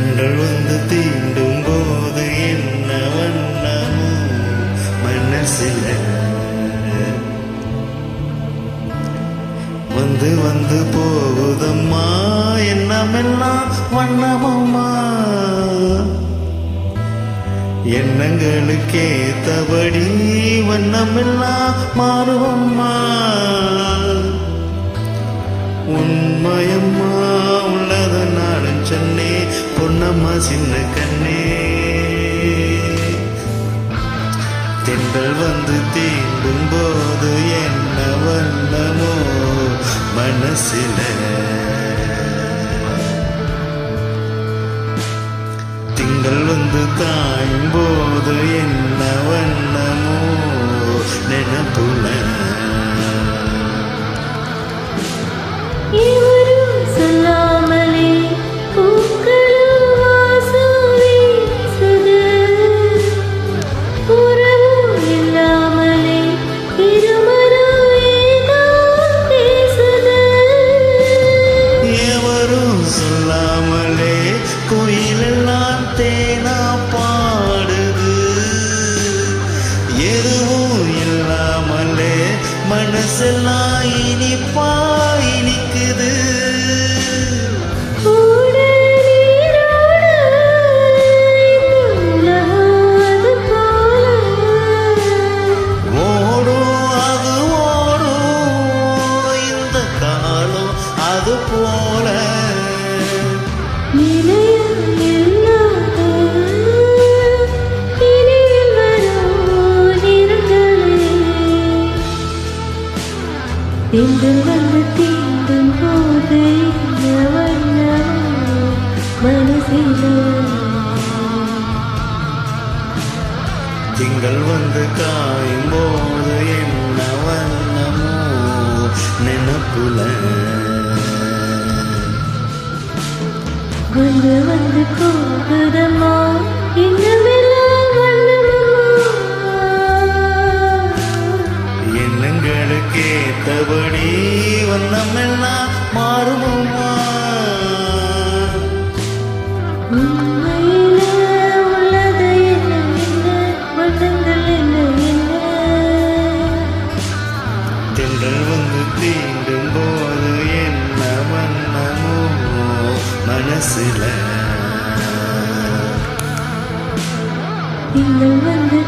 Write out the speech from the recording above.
கண்கள் வந்து தீண்டும் போது என்ன வண்ணமோ மனசில. வந்து வந்து போகுதம்மா என்னமெல்லாம் வண்ணமம்மா. எண்ணங்களுக்கேத்தபடி வண்ணமெல்லாம் மாறுவம்மா. உண்மையம்மா. அம்மா சின்ன கண்ணே. தென்றல் வந்து தீண்டும் போது என்ன வண்ணமோ மனசில. திங்கள் வந்து தாயும் போது என்ன வண்ணமோ Barcelona. திங்கள் வந்து தீண்டும் போது மனசிலே திங்கள் வந்து காயும் போது என்ன வண்ணமோ நினப்புல. வந்து வந்து போகுதம்மா எண்ணங்களுக்கு ஏத்தபடி வண்ணமெல்லாம் மாறுமா தென்றல் வந்து தீண்டும் போது என்ன வண்ணமோ மனசுல? திங்கள் வந்து